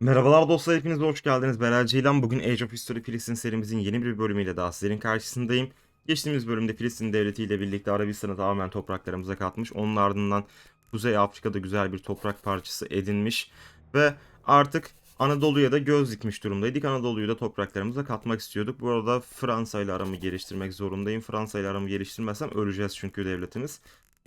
Merhabalar dostlar hepiniz hoş geldiniz. Beral Ceylan bugün Age of History Filistin serimizin yeni bir bölümüyle daha sizlerin karşısındayım. Geçtiğimiz bölümde Filistin devleti ile birlikte Arabistan'ı tamamen topraklarımıza katmış. Onun ardından Kuzey Afrika'da güzel bir toprak parçası edinmiş. Ve artık Anadolu'ya da göz dikmiş durumdaydık. Anadolu'yu da topraklarımıza katmak istiyorduk. Bu arada Fransa ile aramı geliştirmek zorundayım. Fransa ile aramı geliştirmezsem öleceğiz çünkü devletimiz.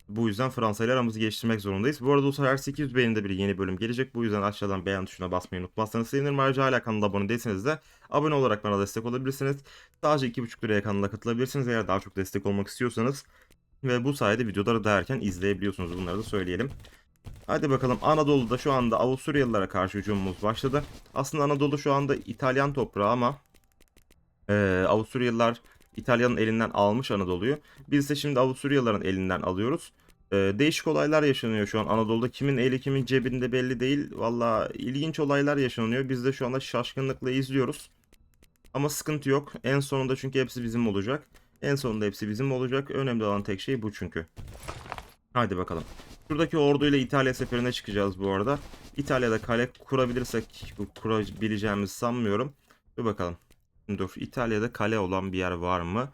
Bu yüzden Fransa ile aramızı geliştirmek zorundayız. Bu arada dostlar her 800 beğeninde bir yeni bölüm gelecek. Bu yüzden aşağıdan beğen tuşuna basmayı unutmazsanız sevinirim. Ayrıca hala kanala abone değilseniz de abone olarak bana destek olabilirsiniz. Sadece 2,5 liraya kanala katılabilirsiniz eğer daha çok destek olmak istiyorsanız. Ve bu sayede videoları da erken izleyebiliyorsunuz. Bunları da söyleyelim. Hadi bakalım Anadolu'da şu anda Avusturyalılara karşı hücumumuz başladı. Aslında Anadolu şu anda İtalyan toprağı ama eee Avusturyalılar İtalya'nın elinden almış Anadolu'yu. Biz de şimdi Avusturyalıların elinden alıyoruz. Ee, değişik olaylar yaşanıyor şu an Anadolu'da. Kimin eli kimin cebinde belli değil. Valla ilginç olaylar yaşanıyor. Biz de şu anda şaşkınlıkla izliyoruz. Ama sıkıntı yok. En sonunda çünkü hepsi bizim olacak. En sonunda hepsi bizim olacak. Önemli olan tek şey bu çünkü. Hadi bakalım. Şuradaki orduyla İtalya seferine çıkacağız bu arada. İtalya'da kale kurabilirsek kurabileceğimizi sanmıyorum. Dur bakalım. Dur. İtalya'da kale olan bir yer var mı?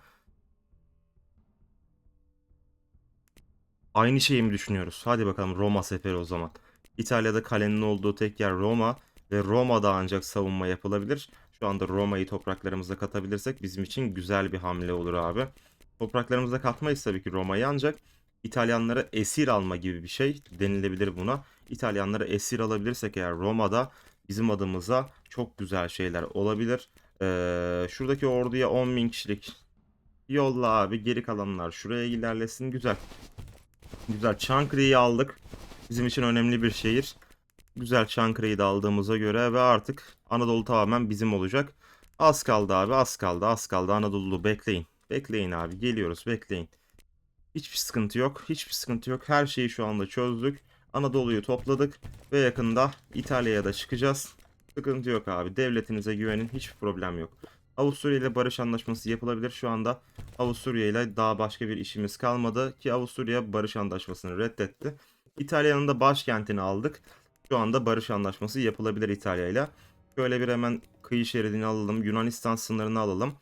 Aynı şeyi mi düşünüyoruz? Hadi bakalım Roma seferi o zaman. İtalya'da kalenin olduğu tek yer Roma ve Roma'da ancak savunma yapılabilir. Şu anda Roma'yı topraklarımıza katabilirsek bizim için güzel bir hamle olur abi. Topraklarımıza katmayız tabii ki Roma'yı ancak İtalyanlara esir alma gibi bir şey denilebilir buna. İtalyanlara esir alabilirsek eğer Roma'da bizim adımıza çok güzel şeyler olabilir. Ee, şuradaki orduya 10 bin kişilik yolla abi geri kalanlar şuraya ilerlesin güzel. Güzel Çankırı'yı aldık. Bizim için önemli bir şehir. Güzel Çankırı'yı da aldığımıza göre ve artık Anadolu tamamen bizim olacak. Az kaldı abi az kaldı az kaldı Anadolu bekleyin. Bekleyin abi geliyoruz bekleyin. Hiçbir sıkıntı yok hiçbir sıkıntı yok. Her şeyi şu anda çözdük. Anadolu'yu topladık ve yakında İtalya'ya da çıkacağız. Sıkıntı yok abi devletinize güvenin hiçbir problem yok. Avusturya ile barış anlaşması yapılabilir. Şu anda Avusturya ile daha başka bir işimiz kalmadı ki Avusturya barış anlaşmasını reddetti. İtalya'nın da başkentini aldık. Şu anda barış anlaşması yapılabilir İtalya ile. Şöyle bir hemen kıyı şeridini alalım. Yunanistan sınırını alalım.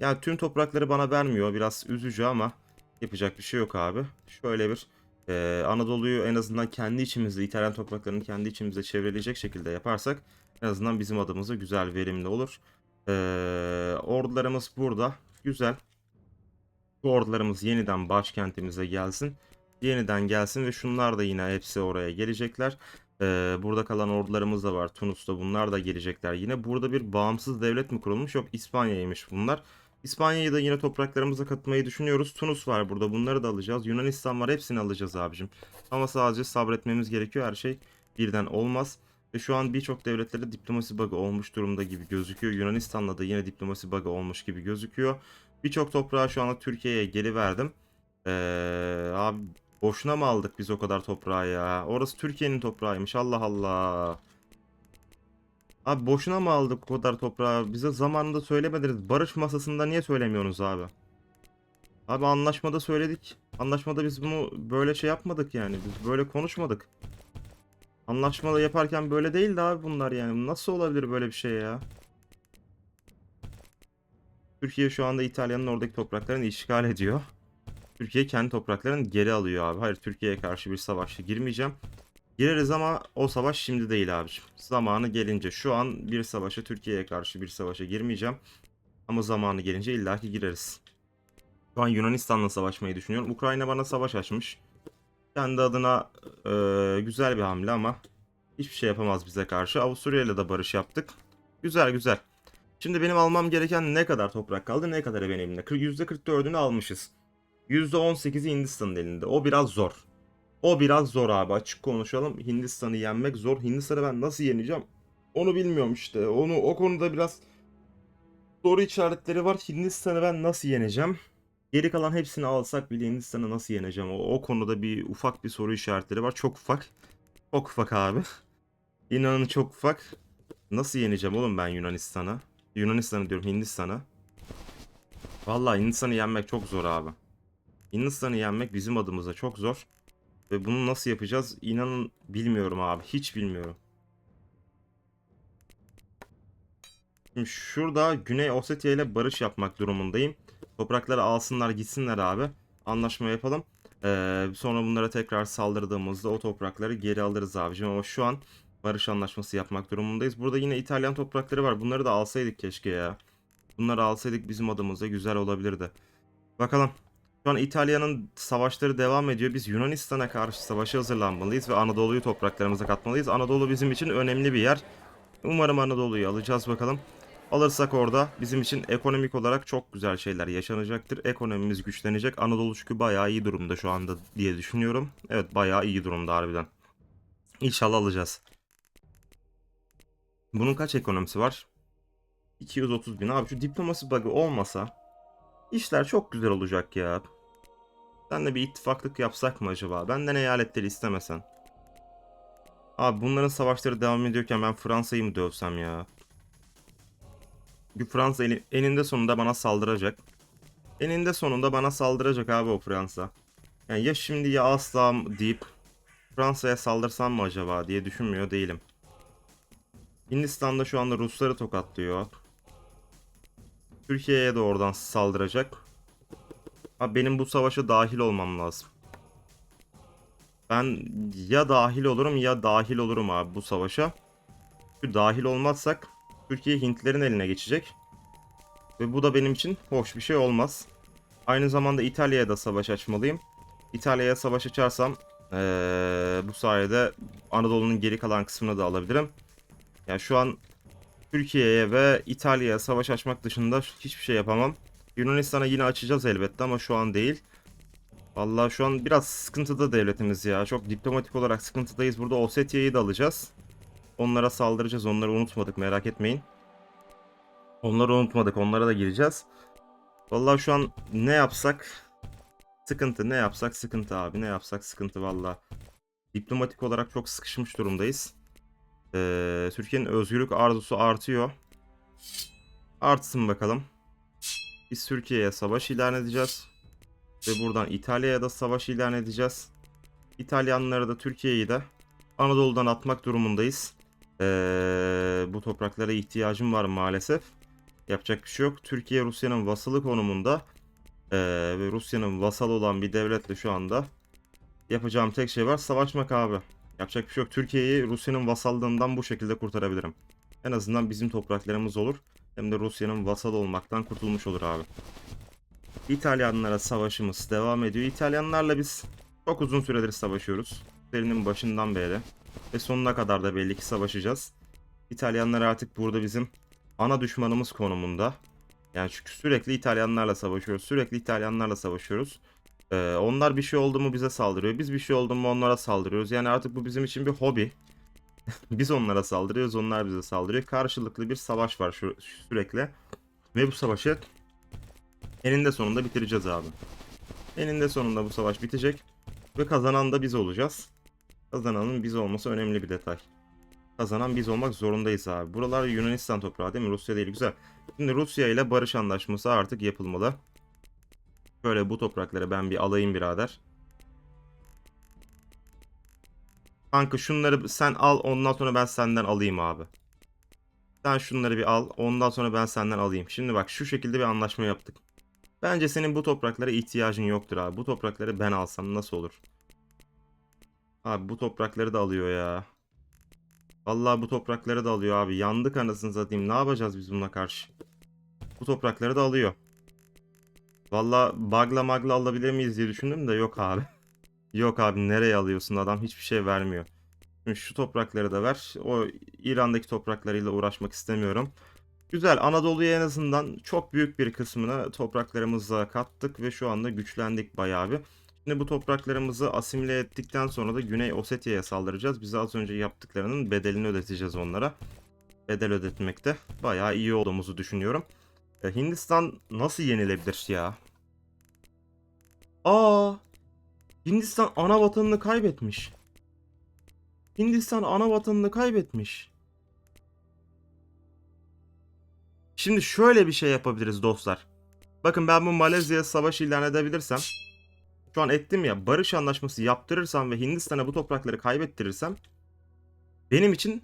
Yani tüm toprakları bana vermiyor. Biraz üzücü ama yapacak bir şey yok abi. Şöyle bir e, Anadolu'yu en azından kendi içimizde, İtalyan topraklarını kendi içimizde çevreleyecek şekilde yaparsak en azından bizim adımıza güzel, verimli olur. Ee, ordularımız burada. Güzel. Bu ordularımız yeniden başkentimize gelsin. Yeniden gelsin ve şunlar da yine hepsi oraya gelecekler. Ee, burada kalan ordularımız da var. Tunus'ta bunlar da gelecekler yine. Burada bir bağımsız devlet mi kurulmuş? Yok İspanya'ymış bunlar. İspanya'yı da yine topraklarımıza katmayı düşünüyoruz. Tunus var burada. Bunları da alacağız. Yunanistan var. Hepsini alacağız abicim. Ama sadece sabretmemiz gerekiyor. Her şey birden olmaz. Ve şu an birçok devletlerde diplomasi bug'ı olmuş durumda gibi gözüküyor. Yunanistan'la da yine diplomasi bug'ı olmuş gibi gözüküyor. Birçok toprağı şu anda Türkiye'ye geri verdim. Ee, abi boşuna mı aldık biz o kadar toprağı ya? Orası Türkiye'nin toprağıymış. Allah Allah. Abi boşuna mı aldık o kadar toprağı? Bize zamanında söylemediniz. Barış masasında niye söylemiyorsunuz abi? Abi anlaşmada söyledik. Anlaşmada biz bunu böyle şey yapmadık yani. Biz böyle konuşmadık. Anlaşmalı yaparken böyle değildi abi bunlar yani. Nasıl olabilir böyle bir şey ya? Türkiye şu anda İtalya'nın oradaki topraklarını işgal ediyor. Türkiye kendi topraklarını geri alıyor abi. Hayır Türkiye'ye karşı bir savaşa girmeyeceğim. Gireriz ama o savaş şimdi değil abiciğim. Zamanı gelince şu an bir savaşa Türkiye'ye karşı bir savaşa girmeyeceğim. Ama zamanı gelince illaki gireriz. Şu an Yunanistan'la savaşmayı düşünüyorum. Ukrayna bana savaş açmış. Kendi adına e, güzel bir hamle ama hiçbir şey yapamaz bize karşı. Avusturya ile de barış yaptık. Güzel güzel. Şimdi benim almam gereken ne kadar toprak kaldı ne kadarı benim elimde? %44'ünü almışız. %18'i Hindistan'ın elinde. O biraz zor. O biraz zor abi açık konuşalım. Hindistan'ı yenmek zor. Hindistan'ı ben nasıl yeneceğim? Onu bilmiyorum işte. Onu o konuda biraz soru işaretleri var. Hindistan'ı ben nasıl yeneceğim? Geri kalan hepsini alsak bile Hindistan'ı nasıl yeneceğim? O, o konuda bir ufak bir soru işaretleri var. Çok ufak. Çok ufak abi. İnanın çok ufak. Nasıl yeneceğim oğlum ben Yunanistan'a? Yunanistan'ı diyorum Hindistan'a. Vallahi Hindistan'ı yenmek çok zor abi. Hindistan'ı yenmek bizim adımıza çok zor. Ve bunu nasıl yapacağız? İnanın bilmiyorum abi. Hiç bilmiyorum. Şimdi şurada Güney Ossetya ile barış yapmak durumundayım. Toprakları alsınlar gitsinler abi. Anlaşma yapalım. Ee, sonra bunlara tekrar saldırdığımızda o toprakları geri alırız abicim. Ama şu an barış anlaşması yapmak durumundayız. Burada yine İtalyan toprakları var. Bunları da alsaydık keşke ya. Bunları alsaydık bizim adımıza güzel olabilirdi. Bakalım. Şu an İtalya'nın savaşları devam ediyor. Biz Yunanistan'a karşı savaşa hazırlanmalıyız ve Anadolu'yu topraklarımıza katmalıyız. Anadolu bizim için önemli bir yer. Umarım Anadolu'yu alacağız bakalım. Alırsak orada bizim için ekonomik olarak çok güzel şeyler yaşanacaktır. Ekonomimiz güçlenecek. Anadolu çünkü bayağı iyi durumda şu anda diye düşünüyorum. Evet bayağı iyi durumda harbiden. İnşallah alacağız. Bunun kaç ekonomisi var? 230 bin. Abi şu diplomasi bug'ı olmasa işler çok güzel olacak ya. Senle bir ittifaklık yapsak mı acaba? Benden eyaletleri istemesen. Abi bunların savaşları devam ediyorken ben Fransa'yı mı dövsem ya? Çünkü Fransa eninde sonunda bana saldıracak. Eninde sonunda bana saldıracak abi o Fransa. Yani ya şimdi ya asla deyip Fransa'ya saldırsam mı acaba diye düşünmüyor değilim. Hindistan'da şu anda Rusları tokatlıyor. Türkiye'ye de oradan saldıracak. Abi benim bu savaşa dahil olmam lazım. Ben ya dahil olurum ya dahil olurum abi bu savaşa. Çünkü dahil olmazsak Türkiye Hintlerin eline geçecek. Ve bu da benim için hoş bir şey olmaz. Aynı zamanda İtalya'ya da savaş açmalıyım. İtalya'ya savaş açarsam eee, bu sayede Anadolu'nun geri kalan kısmını da alabilirim. Yani şu an Türkiye'ye ve İtalya'ya savaş açmak dışında hiçbir şey yapamam. Yunanistan'a yine açacağız elbette ama şu an değil. Vallahi şu an biraz sıkıntıda devletimiz ya. Çok diplomatik olarak sıkıntıdayız. Burada Osetya'yı da alacağız. Onlara saldıracağız. Onları unutmadık merak etmeyin. Onları unutmadık. Onlara da gireceğiz. Vallahi şu an ne yapsak sıkıntı. Ne yapsak sıkıntı abi. Ne yapsak sıkıntı vallahi. Diplomatik olarak çok sıkışmış durumdayız. Ee, Türkiye'nin özgürlük arzusu artıyor. Artsın bakalım. Biz Türkiye'ye savaş ilan edeceğiz. Ve buradan İtalya'ya da savaş ilan edeceğiz. İtalyanları da Türkiye'yi de Anadolu'dan atmak durumundayız. Ee, bu topraklara ihtiyacım var maalesef. Yapacak bir şey yok. Türkiye Rusya'nın vasalı konumunda ee, ve Rusya'nın vasalı olan bir devletle şu anda yapacağım tek şey var savaşmak abi. Yapacak bir şey yok. Türkiye'yi Rusya'nın vasallığından bu şekilde kurtarabilirim. En azından bizim topraklarımız olur. Hem de Rusya'nın vasalı olmaktan kurtulmuş olur abi. İtalyanlara savaşımız devam ediyor. İtalyanlarla biz çok uzun süredir savaşıyoruz. Serinin başından beri. Ve sonuna kadar da belli ki savaşacağız. İtalyanlar artık burada bizim ana düşmanımız konumunda. Yani çünkü sürekli İtalyanlarla savaşıyoruz. Sürekli İtalyanlarla savaşıyoruz. Ee, onlar bir şey oldu mu bize saldırıyor. Biz bir şey oldu mu onlara saldırıyoruz. Yani artık bu bizim için bir hobi. Biz onlara saldırıyoruz, onlar bize saldırıyor. Karşılıklı bir savaş var şu, sürekli. Ve bu savaşı eninde sonunda bitireceğiz abi. Eninde sonunda bu savaş bitecek. Ve kazanan da biz olacağız. Kazananın biz olması önemli bir detay. Kazanan biz olmak zorundayız abi. Buralar Yunanistan toprağı değil mi? Rusya değil. Güzel. Şimdi Rusya ile barış anlaşması artık yapılmalı. Şöyle bu toprakları ben bir alayım birader. Kanka şunları sen al ondan sonra ben senden alayım abi. Sen şunları bir al ondan sonra ben senden alayım. Şimdi bak şu şekilde bir anlaşma yaptık. Bence senin bu topraklara ihtiyacın yoktur abi. Bu toprakları ben alsam nasıl olur? Abi bu toprakları da alıyor ya. Vallahi bu toprakları da alıyor abi. Yandık anasını satayım. Ne yapacağız biz bununla karşı? Bu toprakları da alıyor. Vallahi bagla magla alabilir miyiz diye düşündüm de yok abi. Yok abi nereye alıyorsun adam hiçbir şey vermiyor. Şimdi şu toprakları da ver. O İran'daki topraklarıyla uğraşmak istemiyorum. Güzel Anadolu'ya en azından çok büyük bir kısmını topraklarımıza kattık ve şu anda güçlendik bayağı bir. Şimdi bu topraklarımızı asimile ettikten sonra da Güney Osetya'ya saldıracağız. Bize az önce yaptıklarının bedelini ödeteceğiz onlara. Bedel ödetmekte bayağı iyi olduğumuzu düşünüyorum. Ya Hindistan nasıl yenilebilir ya? Aa! Hindistan ana vatanını kaybetmiş. Hindistan ana vatanını kaybetmiş. Şimdi şöyle bir şey yapabiliriz dostlar. Bakın ben bu Malezya'ya savaş ilan edebilirsem şu an ettim ya barış anlaşması yaptırırsam ve Hindistan'a bu toprakları kaybettirirsem benim için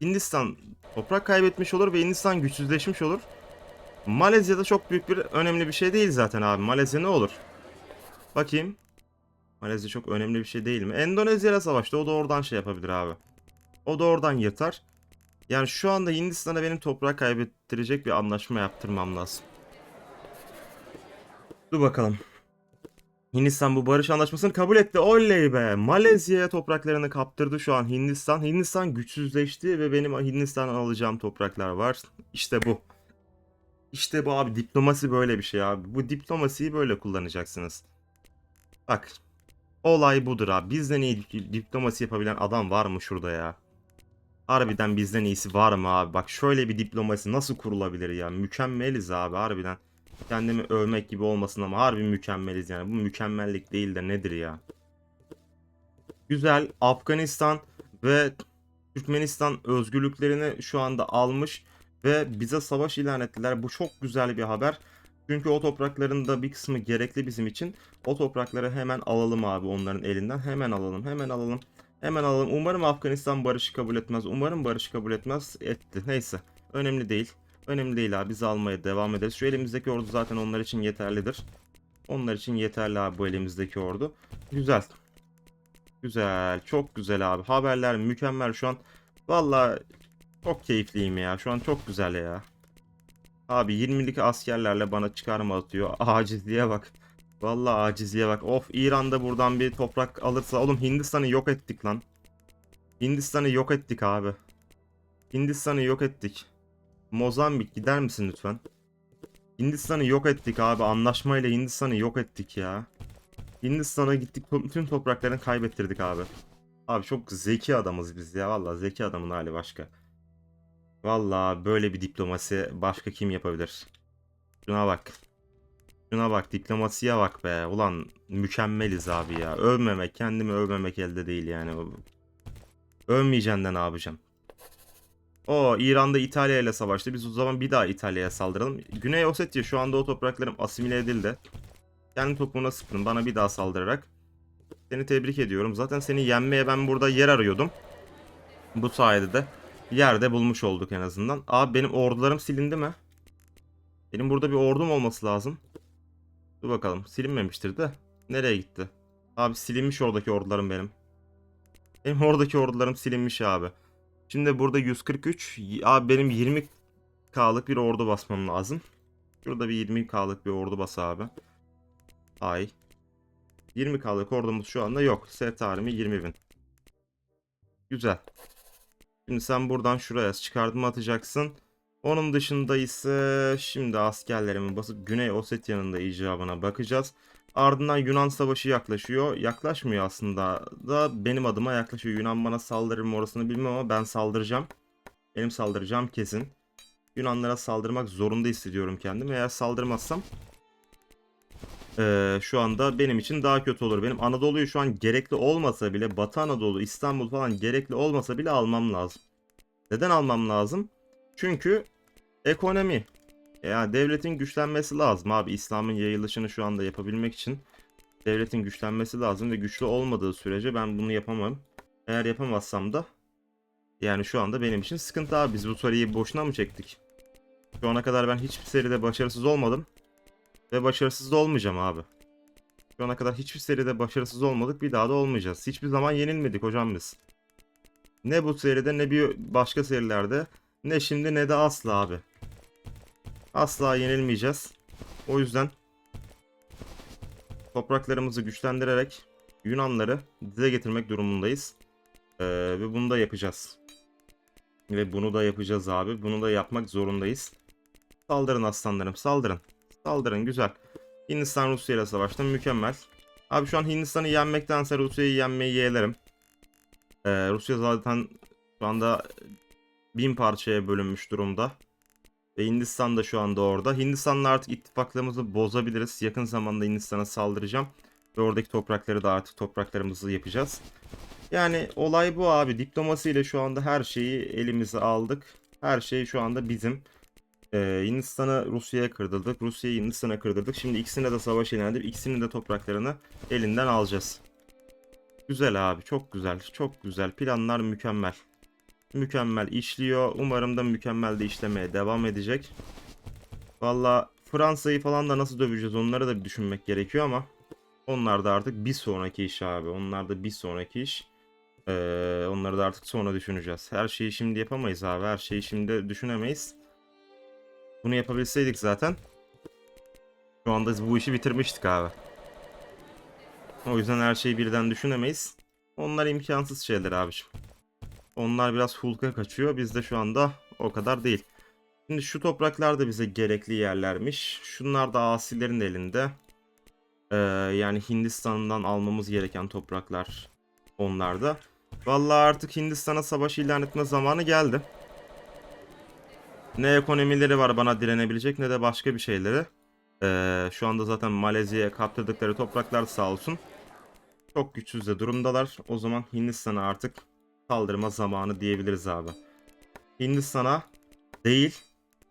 Hindistan Toprak kaybetmiş olur ve Hindistan güçsüzleşmiş olur. Malezya'da çok büyük bir önemli bir şey değil zaten abi. Malezya ne olur? Bakayım. Malezya çok önemli bir şey değil mi? Endonezya'yla savaştı. O da oradan şey yapabilir abi. O da oradan yırtar. Yani şu anda Hindistan'a benim toprak kaybettirecek bir anlaşma yaptırmam lazım. Dur bakalım. Hindistan bu barış anlaşmasını kabul etti. Oley be. Malezya'ya topraklarını kaptırdı şu an Hindistan. Hindistan güçsüzleşti ve benim Hindistan'dan alacağım topraklar var. İşte bu. İşte bu abi diplomasi böyle bir şey abi. Bu diplomasiyi böyle kullanacaksınız. Bak. Olay budur abi. Bizden iyi diplomasi yapabilen adam var mı şurada ya? Harbiden bizden iyisi var mı abi? Bak şöyle bir diplomasi nasıl kurulabilir ya? Mükemmeliz abi harbiden. Kendimi övmek gibi olmasın ama harbi mükemmeliz yani. Bu mükemmellik değil de nedir ya? Güzel. Afganistan ve Türkmenistan özgürlüklerini şu anda almış ve bize savaş ilan ettiler. Bu çok güzel bir haber. Çünkü o toprakların da bir kısmı gerekli bizim için. O toprakları hemen alalım abi onların elinden. Hemen alalım, hemen alalım. Hemen alalım. Umarım Afganistan barışı kabul etmez. Umarım barışı kabul etmez. Etti. Neyse. Önemli değil. Önemli değil abi. Biz almaya devam ederiz. Şu elimizdeki ordu zaten onlar için yeterlidir. Onlar için yeterli abi bu elimizdeki ordu. Güzel. Güzel. Çok güzel abi. Haberler mükemmel şu an. Valla çok keyifliyim ya. Şu an çok güzel ya. Abi 20'lik askerlerle bana çıkarma atıyor. Acizliğe bak. Vallahi acizliğe bak. Of İran'da buradan bir toprak alırsa. Oğlum Hindistan'ı yok ettik lan. Hindistan'ı yok ettik abi. Hindistan'ı yok ettik. Mozambik gider misin lütfen? Hindistan'ı yok ettik abi. Anlaşmayla Hindistan'ı yok ettik ya. Hindistan'a gittik tüm topraklarını kaybettirdik abi. Abi çok zeki adamız biz ya. Vallahi zeki adamın hali başka. Vallahi böyle bir diplomasi başka kim yapabilir? Şuna bak. Şuna bak diplomasiye bak be. Ulan mükemmeliz abi ya. Övmemek kendimi övmemek elde değil yani. Övmeyeceksin de ne yapacağım? O İran'da İtalya ile savaştı. Biz o zaman bir daha İtalya'ya saldıralım. Güney Ossetya şu anda o topraklarım asimile edildi. Kendi topuğuna sıktın bana bir daha saldırarak. Seni tebrik ediyorum. Zaten seni yenmeye ben burada yer arıyordum. Bu sayede de yerde bulmuş olduk en azından. Abi benim ordularım silindi mi? Benim burada bir ordum olması lazım. Dur bakalım. Silinmemiştir de. Nereye gitti? Abi silinmiş oradaki ordularım benim. Benim oradaki ordularım silinmiş abi. Şimdi burada 143. Abi benim 20k'lık bir ordu basmam lazım. Şurada bir 20k'lık bir ordu bas abi. Ay. 20k'lık ordumuz şu anda yok. S tarihimi 20.000. Güzel. Şimdi sen buradan şuraya çıkartma atacaksın. Onun dışında ise şimdi askerlerimi basıp Güney Osetya'nın da icabına bakacağız. Ardından Yunan savaşı yaklaşıyor. Yaklaşmıyor aslında da benim adıma yaklaşıyor. Yunan bana saldırır mı orasını bilmem ama ben saldıracağım. Benim saldıracağım kesin. Yunanlara saldırmak zorunda hissediyorum kendimi. Eğer saldırmazsam ee, şu anda benim için daha kötü olur. Benim Anadolu'yu şu an gerekli olmasa bile Batı Anadolu, İstanbul falan gerekli olmasa bile almam lazım. Neden almam lazım? Çünkü ekonomi. Yani devletin güçlenmesi lazım abi. İslam'ın yayılışını şu anda yapabilmek için devletin güçlenmesi lazım ve güçlü olmadığı sürece ben bunu yapamam. Eğer yapamazsam da yani şu anda benim için sıkıntı abi. Biz bu seriyi boşuna mı çektik? Şu ana kadar ben hiçbir seride başarısız olmadım. Ve başarısız da olmayacağım abi. Şu ana kadar hiçbir seride başarısız olmadık. Bir daha da olmayacağız. Hiçbir zaman yenilmedik hocam biz. Ne bu seride ne bir başka serilerde. Ne şimdi ne de asla abi. Asla yenilmeyeceğiz. O yüzden topraklarımızı güçlendirerek Yunanları dize getirmek durumundayız. Ee, ve bunu da yapacağız. Ve bunu da yapacağız abi. Bunu da yapmak zorundayız. Saldırın aslanlarım saldırın. Saldırın güzel. Hindistan Rusya ile savaştı mükemmel. Abi şu an Hindistan'ı yenmektense Rusya'yı yenmeyi yeğlerim. Ee, Rusya zaten şu anda bin parçaya bölünmüş durumda. Ve Hindistan da şu anda orada. Hindistan'la artık ittifaklığımızı bozabiliriz. Yakın zamanda Hindistan'a saldıracağım. Ve oradaki toprakları da artık topraklarımızı yapacağız. Yani olay bu abi. Diplomasiyle şu anda her şeyi elimize aldık. Her şey şu anda bizim. Ee, Hindistan'ı Rusya'ya kırdırdık. Rusya'yı Hindistan'a kırdırdık. Şimdi ikisine de savaş ilan edip ikisinin de topraklarını elinden alacağız. Güzel abi. Çok güzel. Çok güzel. Planlar mükemmel. mükemmel işliyor. Umarım da mükemmel de işlemeye devam edecek. Valla Fransa'yı falan da nasıl döveceğiz onları da bir düşünmek gerekiyor ama onlar da artık bir sonraki iş abi. Onlar da bir sonraki iş. Ee, onları da artık sonra düşüneceğiz. Her şeyi şimdi yapamayız abi. Her şeyi şimdi düşünemeyiz. Bunu yapabilseydik zaten şu anda biz bu işi bitirmiştik abi. O yüzden her şeyi birden düşünemeyiz. Onlar imkansız şeyler abiciğim. Onlar biraz hulka kaçıyor. Bizde şu anda o kadar değil. Şimdi şu topraklar da bize gerekli yerlermiş. Şunlar da asilerin elinde. Ee, yani Hindistan'dan almamız gereken topraklar onlarda. Vallahi artık Hindistan'a savaş ilan etme zamanı geldi. Ne ekonomileri var bana direnebilecek ne de başka bir şeyleri. Ee, şu anda zaten Malezya'ya kaptırdıkları topraklar sağ olsun. Çok güçsüz de durumdalar. O zaman Hindistan'a artık saldırma zamanı diyebiliriz abi. Hindistan'a değil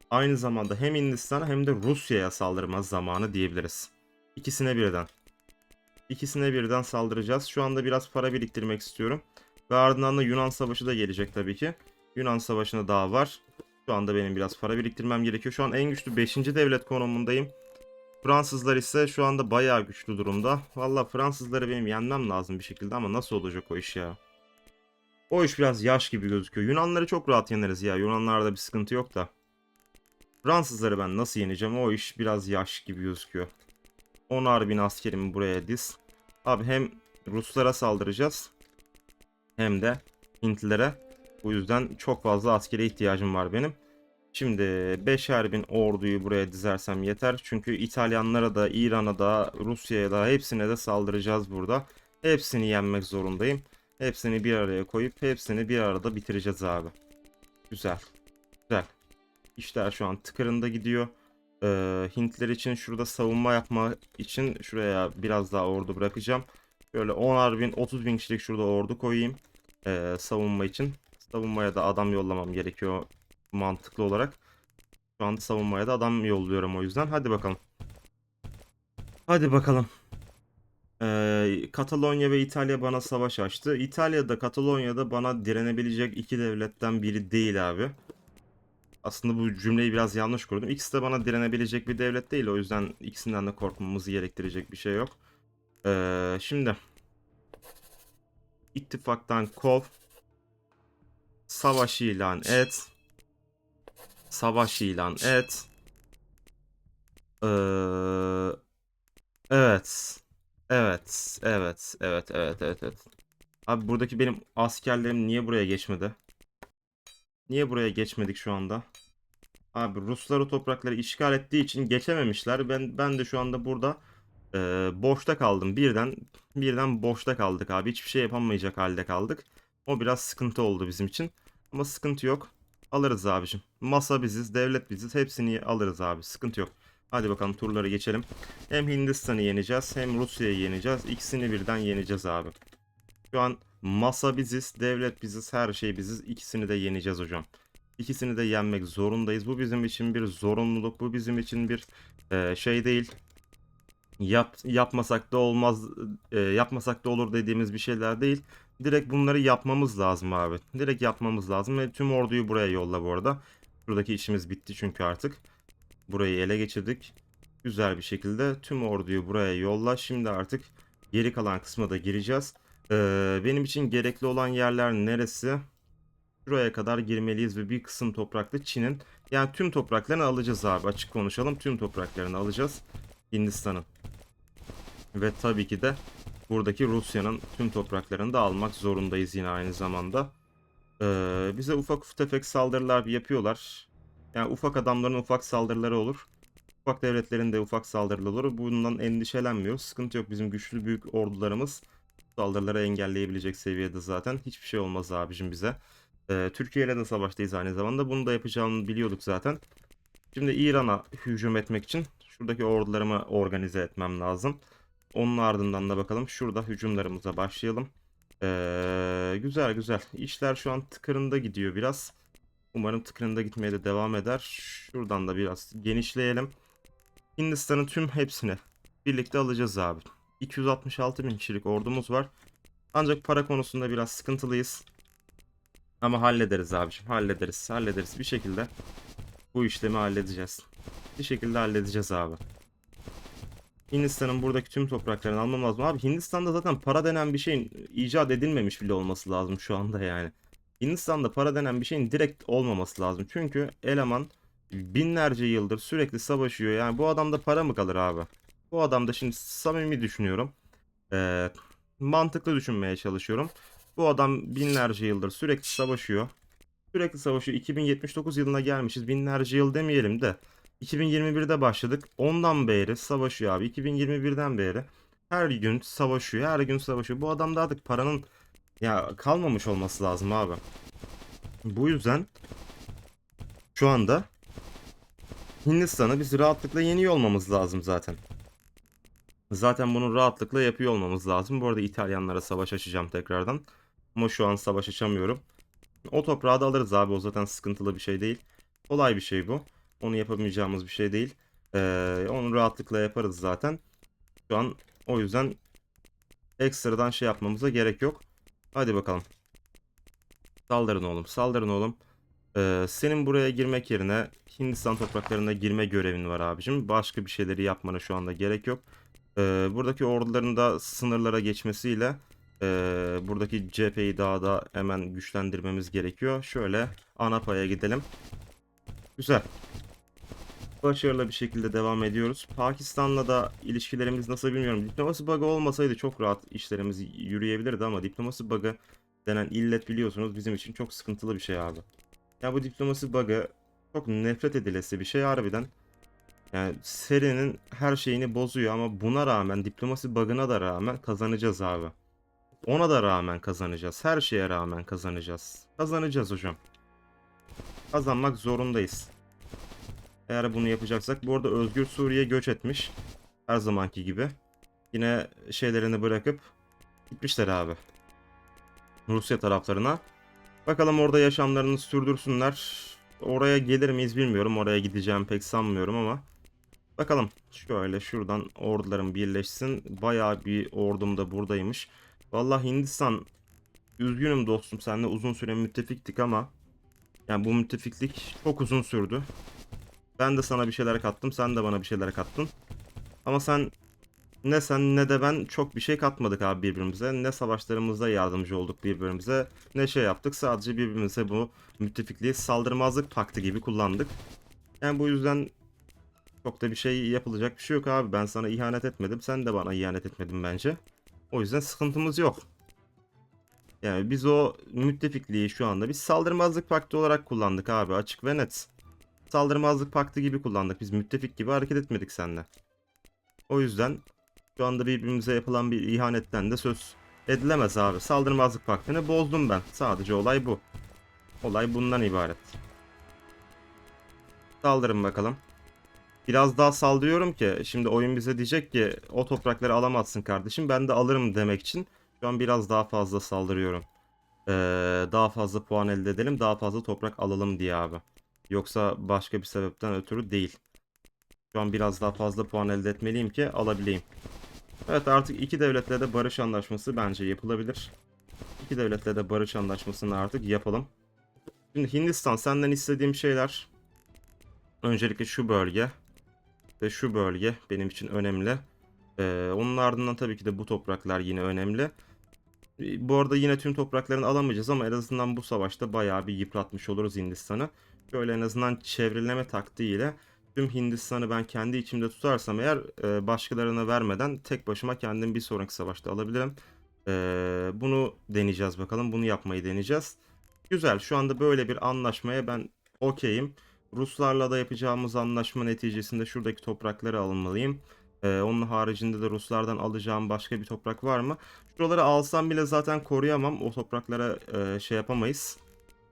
aynı zamanda hem Hindistan'a hem de Rusya'ya saldırma zamanı diyebiliriz. İkisine birden. İkisine birden saldıracağız. Şu anda biraz para biriktirmek istiyorum. Ve ardından da Yunan Savaşı da gelecek tabii ki. Yunan Savaşı'na daha var. Şu anda benim biraz para biriktirmem gerekiyor. Şu an en güçlü 5. devlet konumundayım. Fransızlar ise şu anda bayağı güçlü durumda. Valla Fransızları benim yenmem lazım bir şekilde ama nasıl olacak o iş ya? O iş biraz yaş gibi gözüküyor. Yunanları çok rahat yeneriz ya. Yunanlarda bir sıkıntı yok da. Fransızları ben nasıl yeneceğim? O iş biraz yaş gibi gözüküyor. 10'ar bin askerimi buraya diz. Abi hem Ruslara saldıracağız. Hem de Hintlilere. Bu yüzden çok fazla askere ihtiyacım var benim. Şimdi 5'er bin orduyu buraya dizersem yeter. Çünkü İtalyanlara da, İran'a da, Rusya'ya da hepsine de saldıracağız burada. Hepsini yenmek zorundayım. Hepsini bir araya koyup hepsini bir arada bitireceğiz abi. Güzel. Güzel. İşler şu an tıkırında gidiyor. Ee, Hintler için şurada savunma yapma için şuraya biraz daha ordu bırakacağım. Böyle 10'ar bin 30 bin kişilik şurada ordu koyayım. Ee, savunma için. Savunmaya da adam yollamam gerekiyor mantıklı olarak. Şu anda savunmaya da adam yolluyorum o yüzden. Hadi bakalım. Hadi bakalım. Ee, Katalonya ve İtalya bana savaş açtı. İtalya'da Katalonya'da bana direnebilecek iki devletten biri değil abi. Aslında bu cümleyi biraz yanlış kurdum. İkisi de bana direnebilecek bir devlet değil. O yüzden ikisinden de korkmamızı gerektirecek bir şey yok. Ee, şimdi ittifaktan kov. Savaş ilan et. Savaş ilan et. Ee, evet. Evet. Evet. Evet. Evet. Evet. Evet. Abi buradaki benim askerlerim niye buraya geçmedi? Niye buraya geçmedik şu anda? Abi Ruslar o toprakları işgal ettiği için geçememişler. Ben ben de şu anda burada e, boşta kaldım. Birden birden boşta kaldık abi. Hiçbir şey yapamayacak halde kaldık. O biraz sıkıntı oldu bizim için. Ama sıkıntı yok. Alırız abicim. Masa biziz, devlet biziz. Hepsini alırız abi. Sıkıntı yok. Hadi bakalım turları geçelim. Hem Hindistan'ı yeneceğiz hem Rusya'yı yeneceğiz. İkisini birden yeneceğiz abi. Şu an masa biziz, devlet biziz, her şey biziz. İkisini de yeneceğiz hocam. İkisini de yenmek zorundayız. Bu bizim için bir zorunluluk. Bu bizim için bir e, şey değil. Yap, yapmasak da olmaz, e, yapmasak da olur dediğimiz bir şeyler değil. Direkt bunları yapmamız lazım abi. Direkt yapmamız lazım ve tüm orduyu buraya yolla bu arada. Buradaki işimiz bitti çünkü artık. Burayı ele geçirdik. Güzel bir şekilde tüm orduyu buraya yolla. Şimdi artık geri kalan kısma da gireceğiz. Ee, benim için gerekli olan yerler neresi? Şuraya kadar girmeliyiz ve bir kısım topraklı Çin'in yani tüm topraklarını alacağız abi açık konuşalım. Tüm topraklarını alacağız Hindistan'ın. Ve tabii ki de buradaki Rusya'nın tüm topraklarını da almak zorundayız yine aynı zamanda. Ee, bize ufak tefek saldırılar yapıyorlar. Yani ufak adamların ufak saldırıları olur. Ufak devletlerin de ufak saldırıları olur. Bundan endişelenmiyoruz. Sıkıntı yok bizim güçlü büyük ordularımız saldırıları engelleyebilecek seviyede zaten. Hiçbir şey olmaz abicim bize. Ee, Türkiye ile de savaştayız aynı zamanda. Bunu da yapacağını biliyorduk zaten. Şimdi İran'a hücum etmek için şuradaki ordularımı organize etmem lazım. Onun ardından da bakalım şurada hücumlarımıza başlayalım. Ee, güzel güzel. İşler şu an tıkırında gidiyor biraz. Umarım tıkırında gitmeye de devam eder. Şuradan da biraz genişleyelim. Hindistan'ın tüm hepsini birlikte alacağız abi. 266 bin kişilik ordumuz var. Ancak para konusunda biraz sıkıntılıyız. Ama hallederiz abiciğim. Hallederiz. Hallederiz. Bir şekilde bu işlemi halledeceğiz. Bir şekilde halledeceğiz abi. Hindistan'ın buradaki tüm topraklarını almam lazım. Abi Hindistan'da zaten para denen bir şeyin icat edilmemiş bile olması lazım şu anda yani. Hindistan'da para denen bir şeyin direkt olmaması lazım. Çünkü eleman binlerce yıldır sürekli savaşıyor. Yani bu adamda para mı kalır abi? Bu adamda şimdi samimi düşünüyorum. Ee, mantıklı düşünmeye çalışıyorum. Bu adam binlerce yıldır sürekli savaşıyor. Sürekli savaşıyor. 2079 yılına gelmişiz. Binlerce yıl demeyelim de. 2021'de başladık. Ondan beri savaşıyor abi. 2021'den beri her gün savaşıyor. Her gün savaşıyor. Bu adamda artık paranın ya kalmamış olması lazım abi. Bu yüzden şu anda Hindistan'ı biz rahatlıkla yeniyor olmamız lazım zaten. Zaten bunu rahatlıkla yapıyor olmamız lazım. Bu arada İtalyanlara savaş açacağım tekrardan. Ama şu an savaş açamıyorum. O toprağı da alırız abi. O zaten sıkıntılı bir şey değil. Kolay bir şey bu. Onu yapamayacağımız bir şey değil. Ee, onu rahatlıkla yaparız zaten. Şu an o yüzden ekstradan şey yapmamıza gerek yok. Hadi bakalım. Saldırın oğlum. Saldırın oğlum. Ee, senin buraya girmek yerine Hindistan topraklarına girme görevin var abicim. Başka bir şeyleri yapmana şu anda gerek yok. Ee, buradaki orduların da sınırlara geçmesiyle e, buradaki cepheyi daha da hemen güçlendirmemiz gerekiyor. Şöyle Anapa'ya gidelim. Güzel. Başarılı bir şekilde devam ediyoruz. Pakistan'la da ilişkilerimiz nasıl bilmiyorum. Diplomasi bug'ı olmasaydı çok rahat işlerimiz yürüyebilirdi ama diplomasi bug'ı denen illet biliyorsunuz bizim için çok sıkıntılı bir şey abi. Ya bu diplomasi bug'ı çok nefret edilesi bir şey harbiden. Yani serinin her şeyini bozuyor ama buna rağmen diplomasi bug'ına da rağmen kazanacağız abi. Ona da rağmen kazanacağız. Her şeye rağmen kazanacağız. Kazanacağız hocam. Kazanmak zorundayız. Eğer bunu yapacaksak. Bu arada Özgür Suriye göç etmiş. Her zamanki gibi. Yine şeylerini bırakıp gitmişler abi. Rusya taraflarına. Bakalım orada yaşamlarını sürdürsünler. Oraya gelir miyiz bilmiyorum. Oraya gideceğim pek sanmıyorum ama. Bakalım. Şöyle şuradan ordularım birleşsin. Bayağı bir ordum da buradaymış. Vallahi Hindistan üzgünüm dostum. Seninle uzun süre müttefiktik ama yani bu müttefiklik çok uzun sürdü. Ben de sana bir şeyler kattım. Sen de bana bir şeyler kattın. Ama sen ne sen ne de ben çok bir şey katmadık abi birbirimize. Ne savaşlarımızda yardımcı olduk birbirimize. Ne şey yaptık. Sadece birbirimize bu müttefikliği saldırmazlık paktı gibi kullandık. Yani bu yüzden çok da bir şey yapılacak bir şey yok abi. Ben sana ihanet etmedim. Sen de bana ihanet etmedin bence. O yüzden sıkıntımız yok. Yani biz o müttefikliği şu anda bir saldırmazlık paktı olarak kullandık abi açık ve net. Saldırmazlık paktı gibi kullandık. Biz müttefik gibi hareket etmedik seninle. O yüzden şu anda birbirimize yapılan bir ihanetten de söz edilemez abi. Saldırmazlık paktını bozdum ben. Sadece olay bu. Olay bundan ibaret. Saldırın bakalım. Biraz daha saldırıyorum ki şimdi oyun bize diyecek ki o toprakları alamazsın kardeşim. Ben de alırım demek için şu an biraz daha fazla saldırıyorum. Ee, daha fazla puan elde edelim. Daha fazla toprak alalım diye abi. Yoksa başka bir sebepten ötürü değil. Şu an biraz daha fazla puan elde etmeliyim ki alabileyim. Evet artık iki devletle de barış anlaşması bence yapılabilir. İki devletle de barış anlaşmasını artık yapalım. Şimdi Hindistan senden istediğim şeyler öncelikle şu bölge ve şu bölge benim için önemli. Ee, onun ardından tabii ki de bu topraklar yine önemli. Bu arada yine tüm topraklarını alamayacağız ama en azından bu savaşta bayağı bir yıpratmış oluruz Hindistan'ı. Şöyle en azından çevreleme taktiğiyle tüm Hindistan'ı ben kendi içimde tutarsam eğer e, başkalarına vermeden tek başıma kendim bir sonraki savaşta alabilirim. Ee, bunu deneyeceğiz bakalım. Bunu yapmayı deneyeceğiz. Güzel. Şu anda böyle bir anlaşmaya ben okeyim. Ruslarla da yapacağımız anlaşma neticesinde şuradaki toprakları almalıyım. Ee, onun haricinde de Ruslardan alacağım başka bir toprak var mı? Şuraları alsam bile zaten koruyamam. O topraklara e, şey yapamayız.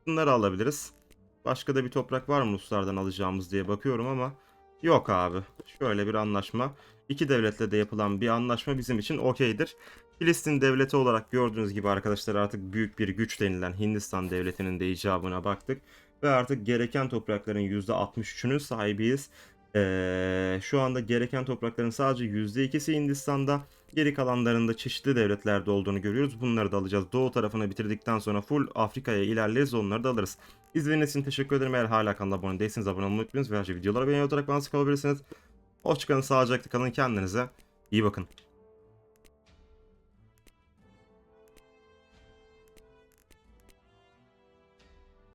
Bunları alabiliriz. Başka da bir toprak var mı Ruslardan alacağımız diye bakıyorum ama yok abi. Şöyle bir anlaşma. İki devletle de yapılan bir anlaşma bizim için okeydir. Filistin devleti olarak gördüğünüz gibi arkadaşlar artık büyük bir güç denilen Hindistan devletinin de icabına baktık. Ve artık gereken toprakların %63'ünün sahibiyiz. Ee, şu anda gereken toprakların sadece %2'si Hindistan'da. Geri kalanlarında çeşitli devletlerde olduğunu görüyoruz. Bunları da alacağız. Doğu tarafını bitirdikten sonra full Afrika'ya ilerleriz. Onları da alırız. İzlediğiniz için teşekkür ederim. Eğer hala kanala abone değilseniz abone olmayı unutmayınız. Ve ayrıca videolara beğeni atarak bana sık olabilirsiniz. Hoşçakalın, sağlıcakla kalın. Kendinize iyi bakın.